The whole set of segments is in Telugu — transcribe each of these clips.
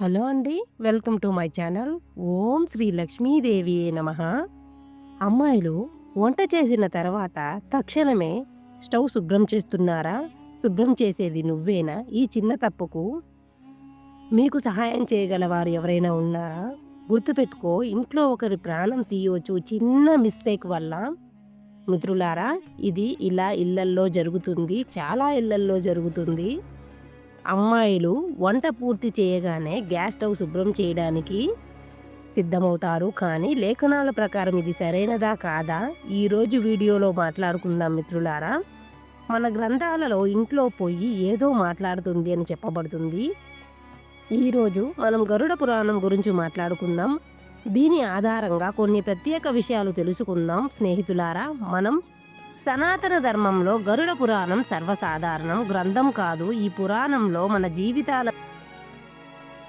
హలో అండి. Welcome to my channel. Om Shri Lakshmidevi నమ. అమ్మాయిలు వంట చేసిన తర్వాత తక్షణమే స్టవ్ శుభ్రం చేస్తున్నారా? శుభ్రం చేసేది నువ్వేనా? ఈ చిన్న తప్పుకు మీకు సహాయం చేయగల వారు ఎవరైనా ఉన్నారా? గుర్తుపెట్టుకో ఇంట్లో ఒకరి ప్రాణం తీయవచ్చు చిన్న మిస్టేక్ వల్ల. మిత్రులారా ఇది ఇలా ఇళ్ళల్లో జరుగుతుంది చాలా ఇళ్ళల్లో జరుగుతుంది. అమ్మాయిలు వంట పూర్తి చేయగానే గ్యాస్ స్టవ్ శుభ్రం చేయడానికి సిద్ధమవుతారు. కానీ లేఖనాల ప్రకారం ఇది సరైనదా కాదా? ఈరోజు వీడియోలో మాట్లాడుకుందాం మిత్రులారా. మన గ్రంథాలలో ఇంట్లో పోయి ఏదో మాట్లాడుతుంది అని చెప్పబడుతుంది. ఈరోజు మనం గరుడ పురాణం గురించి మాట్లాడుకుందాం. దీని ఆధారంగా కొన్ని ప్రత్యేక విషయాలు తెలుసుకుందాం. స్నేహితులారా మనం సనాతన ధర్మంలో గరుడ పురాణం సర్వసాధారణం గ్రంథం కాదు. ఈ పురాణంలో మన జీవితాల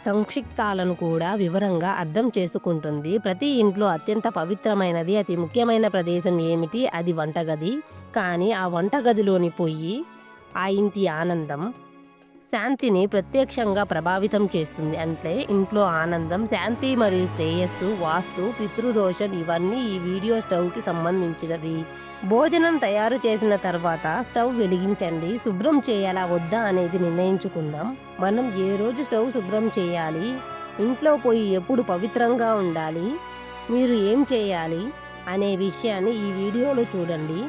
సంక్షిప్తాలను కూడా వివరంగా అర్థం చేసుకుంటుంది. ప్రతి ఇంట్లో అత్యంత పవిత్రమైనది అతి ముఖ్యమైన ప్రదేశం ఏమిటి? అది వంటగది. కానీ ఆ వంటగదిలోని పొయ్యి ఆ ఇంటి ఆనందం శాంతిని ప్రత్యక్షంగా ప్రభావితం చేస్తుంది. అంటే ఇంట్లో ఆనందం శాంతి మరియు శ్రేయస్సు వాస్తు పితృదోషం ఇవన్నీ ఈ వీడియో స్టవ్కి సంబంధించినవి. భోజనం తయారు చేసిన తర్వాత స్టవ్ వెలిగించండి. శుభ్రం చేయాలా వద్దా అనేది నిర్ణయించుకుందాం. మనం ఏ రోజు స్టవ్ శుభ్రం చేయాలి? ఇంట్లో పోయి ఎప్పుడు పవిత్రంగా ఉండాలి? మీరు ఏం చేయాలి? అనే విషయాన్ని ఈ వీడియోలో చూడండి.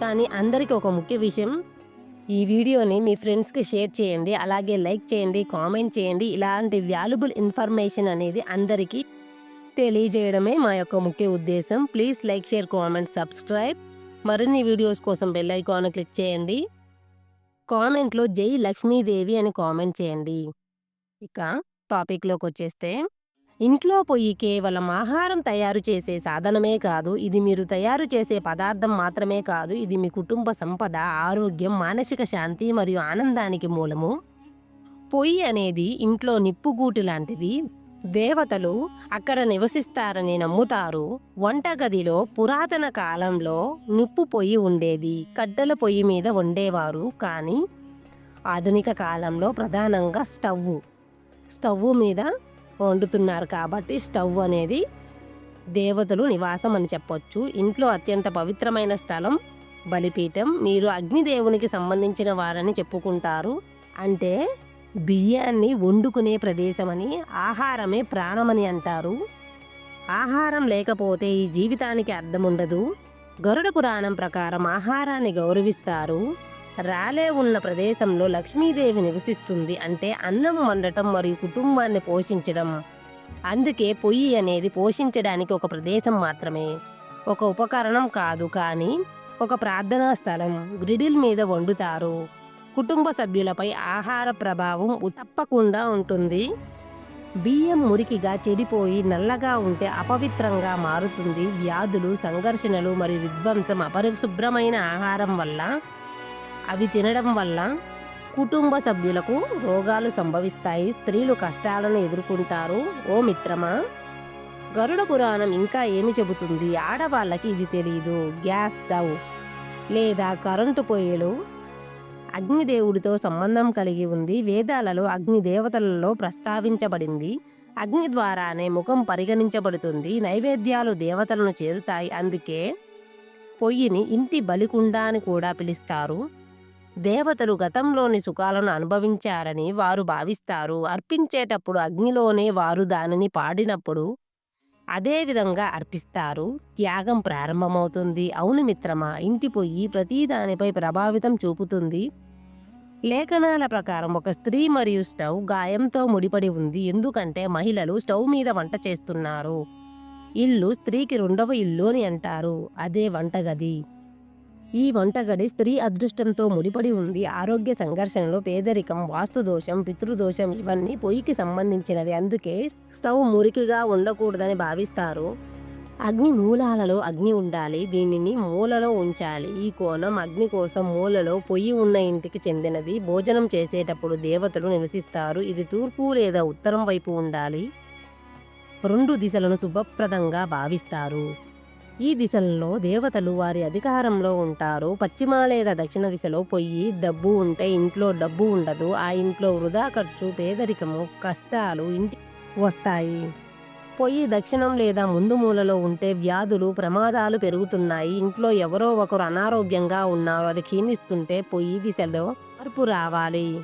కానీ అందరికీ ఒక ముఖ్య విషయం. ఈ వీడియోని మీ ఫ్రెండ్స్కి షేర్ చేయండి. అలాగే లైక్ చేయండి కామెంట్ చేయండి. ఇలాంటి వాల్యుబుల్ ఇన్ఫర్మేషన్ అనేది అందరికీ తెలియజేయడమే మా యొక్క ముఖ్య ఉద్దేశం. Please like share comment subscribe. మరిన్ని వీడియోస్ కోసం బెల్ ఐకాన్ క్లిక్ చేయండి. కామెంట్లో జై లక్ష్మీదేవి అని కామెంట్ చేయండి. ఇక టాపిక్లోకి వచ్చేస్తే ఇంట్లో పొయ్యి కేవలం ఆహారం తయారు చేసే సాధనమే కాదు ఇది మీరు తయారు చేసే పదార్థం మాత్రమే కాదు ఇది మీ కుటుంబ సంపద ఆరోగ్యం మానసిక శాంతి మరియు ఆనందానికి మూలము. పొయ్యి అనేది ఇంట్లో నిప్పుగూటి లాంటిది. దేవతలు అక్కడ నివసిస్తారని నమ్ముతారు. వంటగదిలో పురాతన కాలంలో నిప్పు పొయ్యి ఉండేది. కట్టెల పొయ్యి మీద వండేవారు కానీ ఆధునిక కాలంలో ప్రధానంగా స్టవ్ స్టవ్ మీద వండుతున్నారు కాబట్టి స్టవ్ అనేది దేవతలు నివాసం అని చెప్పొచ్చు. ఇంట్లో అత్యంత పవిత్రమైన స్థలం బలిపీఠం. మీరు అగ్నిదేవునికి సంబంధించిన వారని చెప్పుకుంటారు. అంటే బియ్యాన్ని వండుకునే ప్రదేశమని ఆహారమే ప్రాణమని అంటారు. ఆహారం లేకపోతే ఈ జీవితానికి అర్థం ఉండదు గరుడ పురాణం ప్రకారం ఆహారాన్ని గౌరవిస్తారు. రాలే ఉన్న ప్రదేశంలో లక్ష్మీదేవి నివసిస్తుంది అంటే అన్నం వండటం మరియు కుటుంబాన్ని పోషించడం. అందుకే పొయ్యి అనేది పోషించడానికి ఒక ప్రదేశం మాత్రమే. ఒక ఉపకరణం కాదు కానీ ఒక ప్రార్థనా స్థలం గ్రిడిల్ మీద వండుతారు. కుటుంబ సభ్యులపై ఆహార ప్రభావం తప్పకుండా ఉంటుంది. బియ్యం మురికిగా చెడిపోయి నల్లగా ఉంటే అపవిత్రంగా మారుతుంది. వ్యాధులు సంఘర్షణలు మరియు విధ్వంసం అపరిశుభ్రమైన ఆహారం వల్ల అవి తినడం వల్ల కుటుంబ సభ్యులకు రోగాలు సంభవిస్తాయి. స్త్రీలు కష్టాలను ఎదుర్కొంటారు. ఓ మిత్రమా గరుడ పురాణం ఇంకా ఏమి చెబుతుంది? ఆడవాళ్ళకి ఇది తెలియదు గ్యాస్ స్టవ్ లేదా కరెంటు పొయ్యిలు అగ్నిదేవుడితో సంబంధం కలిగి ఉంది. వేదాలలో అగ్ని దేవతలలో ప్రస్తావించబడింది. అగ్ని ద్వారానే ముఖం పరిగణించబడుతుంది. నైవేద్యాలు దేవతలను చేరుతాయి. అందుకే పొయ్యిని ఇంటి బలికుండ అని కూడా పిలుస్తారు. దేవతలు గతంలోని సుఖాలను అనుభవించారని వారు భావిస్తారు. అర్పించేటప్పుడు అగ్నిలోనే వారు దానిని పాడినప్పుడు అదే విధంగా అర్పిస్తారు. త్యాగం ప్రారంభమవుతుంది. అవును మిత్రమా ఇంటి పొయ్యి ప్రతి దానిపై ప్రభావితం చూపుతుంది. లేఖనాల ప్రకారం ఒక స్త్రీ మరియు స్టవ్ గాయంతో ముడిపడి ఉంది. ఎందుకంటే మహిళలు స్టవ్ మీద వంట చేస్తున్నారు. ఇల్లు స్త్రీకి రెండవ ఇల్లు అని అంటారు. అదే వంటగది. ఈ వంటగడి స్త్రీ అదృష్టంతో ముడిపడి ఉంది. ఆరోగ్య సంఘర్షణలు పేదరికం వాస్తుదోషం పితృదోషం ఇవన్నీ పొయ్యికి సంబంధించినవి. అందుకే స్టవ్ మురికిగా ఉండకూడదని భావిస్తారు. అగ్ని మూలాలలో అగ్ని ఉండాలి. దీనిని మూలలో ఉంచాలి. ఈ కోణం అగ్ని కోసం మూలలో పొయ్యి ఉన్న ఇంటికి చెందినది. భోజనం చేసేటప్పుడు దేవతలు నివసిస్తారు. ఇది తూర్పు లేదా ఉత్తరం వైపు ఉండాలి. రెండు దిశలను శుభప్రదంగా భావిస్తారు. ఈ దిశలలో దేవతలు వారి అధికారంలో ఉంటారు. పశ్చిమ లేదా దక్షిణ దిశలో పొయ్యి డబ్బు ఉంటే ఇంట్లో డబ్బు ఉండదు. ఆ ఇంట్లో వృధా ఖర్చు పేదరికము కష్టాలు ఇంటి వస్తాయి. పొయ్యి దక్షిణం లేదా ముందు మూలలో ఉంటే వ్యాధులు ప్రమాదాలు పెరుగుతున్నాయి. ఇంట్లో ఎవరో ఒకరు అనారోగ్యంగా ఉన్నారు. అది క్షీణిస్తుంటే పొయ్యి దిశలో మార్పు రావాలి.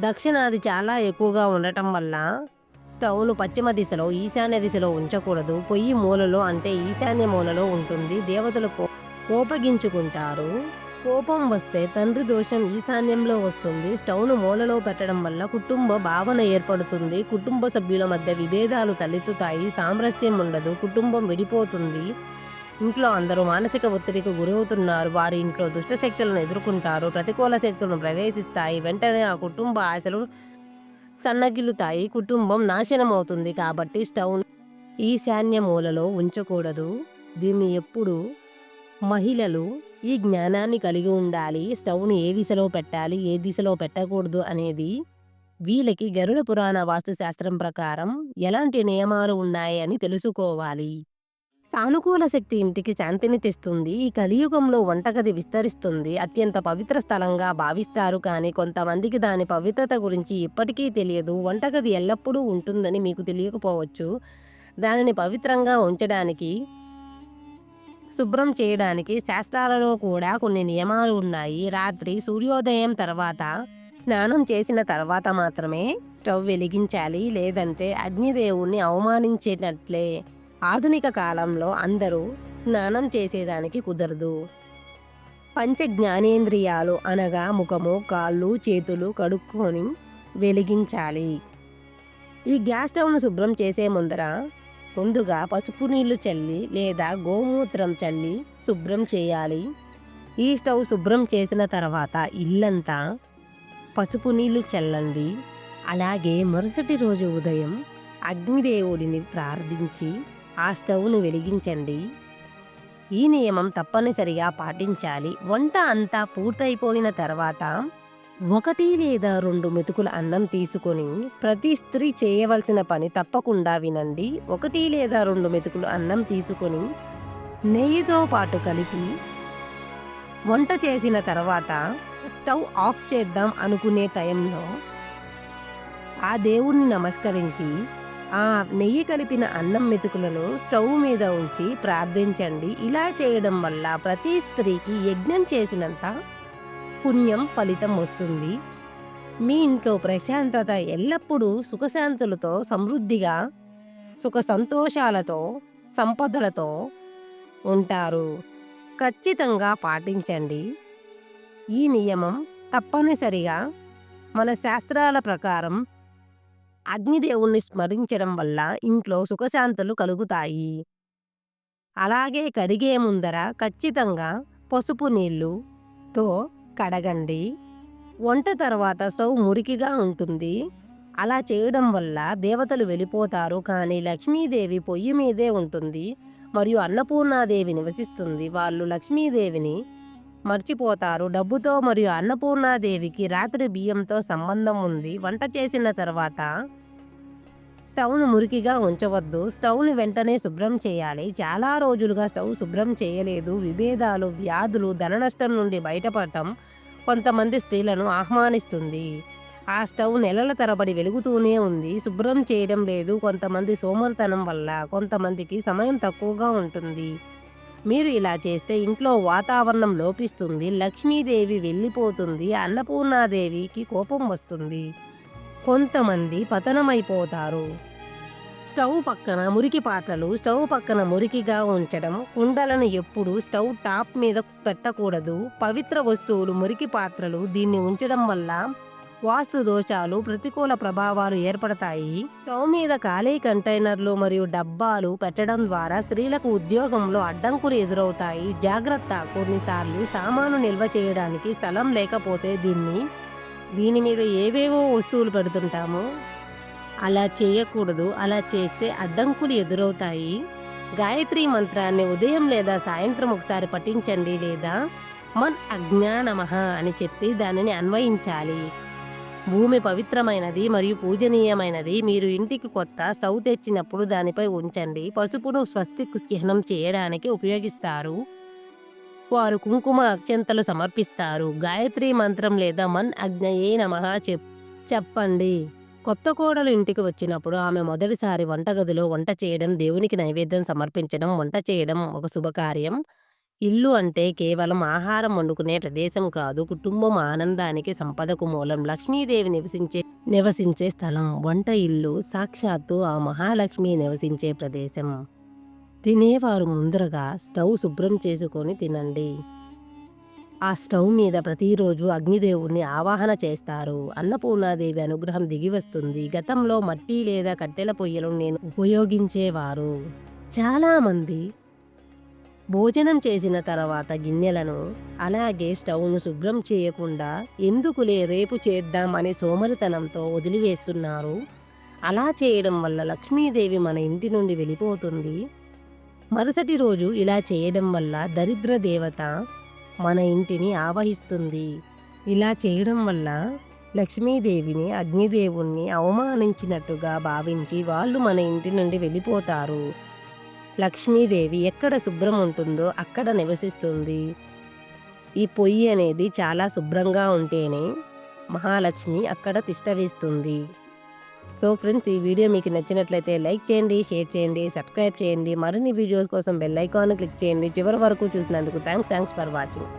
దక్షిణాది చాలా ఎక్కువగా ఉండటం వల్ల స్టవ్ను పశ్చిమ దిశలో ఈశాన్య దిశలో ఉంచకూడదు. పొయ్యి మూలలో అంటే ఈశాన్య మూలలో ఉంటుంది. దేవతలు కో- కోపగించుకుంటారు. కోపం వస్తే తండ్రి దోషం ఈశాన్యంలో వస్తుంది. స్టవ్ను మూలలో పెట్టడం వల్ల కుటుంబ భావన ఏర్పడుతుంది. కుటుంబ సభ్యుల మధ్య విభేదాలు తలెత్తుతాయి. సామరస్యం ఉండదు. కుటుంబం విడిపోతుంది. ఇంట్లో అందరూ మానసిక ఒత్తిడికి గురవుతున్నారు. వారి ఇంట్లో దుష్ట శక్తులను ఎదుర్కొంటారు. ప్రతికూల శక్తులను ప్రవేశిస్తాయి. వెంటనే ఆ కుటుంబ ఆశలు సన్నగిల్లుతాయి కుటుంబం నాశనం అవుతుంది కాబట్టి స్టవ్ ఈశాన్య మూలలో ఉంచకూడదు. దీన్ని ఎప్పుడు మహిళలు ఈ జ్ఞానాన్ని కలిగి ఉండాలి. స్టవ్ను ఏ దిశలో పెట్టాలి ఏ దిశలో పెట్టకూడదు అనేది వీళ్ళకి గరుడ పురాణ వాస్తుశాస్త్రం ప్రకారం ఎలాంటి నియమాలు ఉన్నాయి అని తెలుసుకోవాలి. సానుకూల శక్తి ఇంటికి శాంతిని తెస్తుంది. ఈ కలియుగంలో వంటగది విస్తరిస్తుంది. అత్యంత పవిత్ర స్థలంగా భావిస్తారు. కానీ కొంతమందికి దాని పవిత్రత గురించి ఇప్పటికీ తెలియదు. వంటగది ఎల్లప్పుడూ ఉంటుందని మీకు తెలియకపోవచ్చు. దానిని పవిత్రంగా ఉంచడానికి శుభ్రం చేయడానికి శాస్త్రాలలో కూడా కొన్ని నియమాలు ఉన్నాయి. రాత్రి సూర్యోదయం తర్వాత స్నానం చేసిన తర్వాత మాత్రమే స్టవ్ వెలిగించాలి. లేదంటే అగ్నిదేవుణ్ణి అవమానించేటట్లే ఆధునిక కాలంలో అందరూ స్నానం చేసేదానికి కుదరదు. పంచ జ్ఞానేంద్రియాలు అనగా ముఖము కాళ్ళు చేతులు కడుక్కొని వెలిగించాలి. ఈ గ్యాస్ స్టవ్ను శుభ్రం చేసే ముందర ముందుగా పసుపు నీళ్ళు చల్లి లేదా గోమూత్రం చల్లి శుభ్రం చేయాలి. ఈ స్టవ్ శుభ్రం చేసిన తర్వాత ఇల్లంతా పసుపు నీళ్ళు చల్లండి. అలాగే మరుసటి రోజు ఉదయం అగ్నిదేవుడిని ప్రార్థించి ఆ స్టవ్ను వెలిగించండి. ఈ నియమం తప్పనిసరిగా పాటించాలి. వంట అంతా పూర్తయిపోయిన తర్వాత ఒకటి లేదా రెండు మెతుకుల అన్నం తీసుకొని ప్రతి స్త్రీ చేయవలసిన పని తప్పకుండా వినండి. ఒకటి లేదా రెండు మెతుకులు అన్నం తీసుకొని నెయ్యితో పాటు కలిపి వంట చేసిన తర్వాత స్టవ్ ఆఫ్ చేద్దాం అనుకునే టైంలో ఆ దేవుణ్ణి నమస్కరించి ఆ నెయ్యి కలిపిన అన్నం మెతుకులను స్టవ్ మీద ఉంచి ప్రార్థించండి. ఇలా చేయడం వల్ల ప్రతి స్త్రీకి యజ్ఞం చేసినంత పుణ్యం ఫలితం వస్తుంది. మీ ఇంట్లో ప్రశాంతత ఎల్లప్పుడూ సుఖశాంతులతో సమృద్ధిగా సుఖ సంతోషాలతో సంపదలతో ఉంటారు. ఖచ్చితంగా పాటించండి. ఈ నియమం తప్పనిసరిగా మన శాస్త్రాల ప్రకారం అగ్నిదేవుణ్ణి స్మరించడం వల్ల ఇంట్లో సుఖశాంతులు కలుగుతాయి. అలాగే కడిగే ముందర ఖచ్చితంగా పసుపు నీళ్ళుతో కడగండి. వంట తర్వాత స్టవ్ మురికిగా ఉంటుంది. అలా చేయడం వల్ల దేవతలు వెళ్ళిపోతారు కానీ లక్ష్మీదేవి పొయ్యి మీదే ఉంటుంది. మరియు అన్నపూర్ణాదేవి నివసిస్తుంది. వాళ్ళు లక్ష్మీదేవిని మర్చిపోతారు. డబ్బుతో మరియు అన్నపూర్ణాదేవికి రాత్రి బియ్యంతో సంబంధం ఉంది. వంట చేసిన తర్వాత స్టవ్ను మురికిగా ఉంచవద్దు. స్టవ్ని వెంటనే శుభ్రం చేయాలి. చాలా రోజులుగా స్టవ్ శుభ్రం చేయలేదు. విభేదాలు వ్యాధులు ధన నష్టం నుండి బయటపడటం కొంతమంది స్త్రీలను ఆహ్వానిస్తుంది. ఆ స్టవ్ నెలల తరబడి వెలుగుతూనే ఉంది. శుభ్రం చేయడం లేదు. కొంతమంది సోమరితనం వల్ల కొంతమందికి సమయం తక్కువగా ఉంటుంది. మీరు ఇలా చేస్తే ఇంట్లో వాతావరణం లోపిస్తుంది లక్ష్మీదేవి వెళ్ళిపోతుంది అన్నపూర్ణాదేవికి కోపం వస్తుంది. కొంతమంది పతనమైపోతారు. స్టవ్ పక్కన మురికి పాత్రలు స్టవ్ పక్కన మురికిగా ఉంచడం కుండలను ఎప్పుడు స్టవ్ టాప్ మీద పెట్టకూడదు. పవిత్ర వస్తువులు మురికి పాత్రలు దీన్ని ఉంచడం వల్ల వాస్తు దోషాలు ప్రతికూల ప్రభావాలు ఏర్పడతాయి. స్టవ్ మీద ఖాళీ కంటైనర్లు మరియు డబ్బాలు పెట్టడం ద్వారా స్త్రీలకు ఉద్యోగంలో అడ్డంకులు ఎదురవుతాయి. జాగ్రత్త. కొన్నిసార్లు సామాను నిల్వ చేయడానికి స్థలం లేకపోతే దీన్ని దీని మీద ఏవేవో వస్తువులు పెడుతుంటాము. అలా చేయకూడదు. అలా చేస్తే అడ్డంకులు ఎదురవుతాయి. గాయత్రి మంత్రాన్ని ఉదయం లేదా సాయంత్రం ఒకసారి పఠించండి లేదా మన్ అజ్ఞానమః అని చెప్పి దానిని అన్వయించాలి. భూమి పవిత్రమైనది మరియు పూజనీయమైనది. మీరు ఇంటికి కొత్త స్టవ్ తెచ్చినప్పుడు దానిపై ఉంచండి. పసుపును స్వస్తిక్ చిహ్నం చేయడానికి ఉపయోగిస్తారు. వారు కుంకుమ అక్షంతలు సమర్పిస్తారు. గాయత్రి మంత్రం లేదా మన్ అజ్ఞయే నమ చెప్ చెప్పండి. కొత్త కోడలు ఇంటికి వచ్చినప్పుడు ఆమె మొదటిసారి వంటగదిలో వంట చేయడం దేవునికి నైవేద్యం సమర్పించడం వంట చేయడం ఒక శుభకార్యం. ఇల్లు అంటే కేవలం ఆహారం వండుకునే ప్రదేశం కాదు కుటుంబం ఆనందానికి సంపదకు మూలం. లక్ష్మీదేవి నివసించే నివసించే స్థలం వంట ఇల్లు సాక్షాత్తు ఆ మహాలక్ష్మి నివసించే ప్రదేశం. తినేవారు ముందరగా స్టవ్ శుభ్రం చేసుకొని తినండి. ఆ స్టవ్ మీద ప్రతిరోజు అగ్నిదేవుణ్ణి ఆవాహన చేస్తారు. అన్నపూర్ణాదేవి అనుగ్రహం దిగి వస్తుంది. గతంలో మట్టి లేదా కట్టెల పొయ్యలను నేను ఉపయోగించేవారు. చాలామంది భోజనం చేసిన తర్వాత గిన్నెలను అలాగే స్టవ్ను శుభ్రం చేయకుండా ఎందుకులే రేపు చేద్దాం అనే సోమరితనంతో వదిలివేస్తున్నారు. అలా చేయడం వల్ల లక్ష్మీదేవి మన ఇంటి నుండి వెళ్ళిపోతుంది. మరుసటి రోజు ఇలా చేయడం వల్ల దరిద్ర దేవత మన ఇంటిని ఆవహిస్తుంది. ఇలా చేయడం వల్ల లక్ష్మీదేవిని అగ్నిదేవుణ్ణి అవమానించినట్టుగా భావించి వాళ్ళు మన ఇంటి నుండి వెళ్ళిపోతారు. లక్ష్మీదేవి ఎక్కడ శుభ్రం ఉంటుందో అక్కడ నివసిస్తుంది. ఈ పొయ్యి అనేది చాలా శుభ్రంగా ఉంటేనే మహాలక్ష్మి అక్కడ తిష్టవేస్తుంది సో ఫ్రెండ్స్ ఈ వీడియో మీకు నచ్చినట్లయితే లైక్ చేయండి షేర్ చేయండి సబ్స్క్రైబ్ చేయండి. మరిన్ని వీడియోస్ కోసం బెల్ ఐకాన్ క్లిక్ చేయండి. చివరి వరకు చూసినందుకు థ్యాంక్స్ థ్యాంక్స్ ఫర్ వాచింగ్.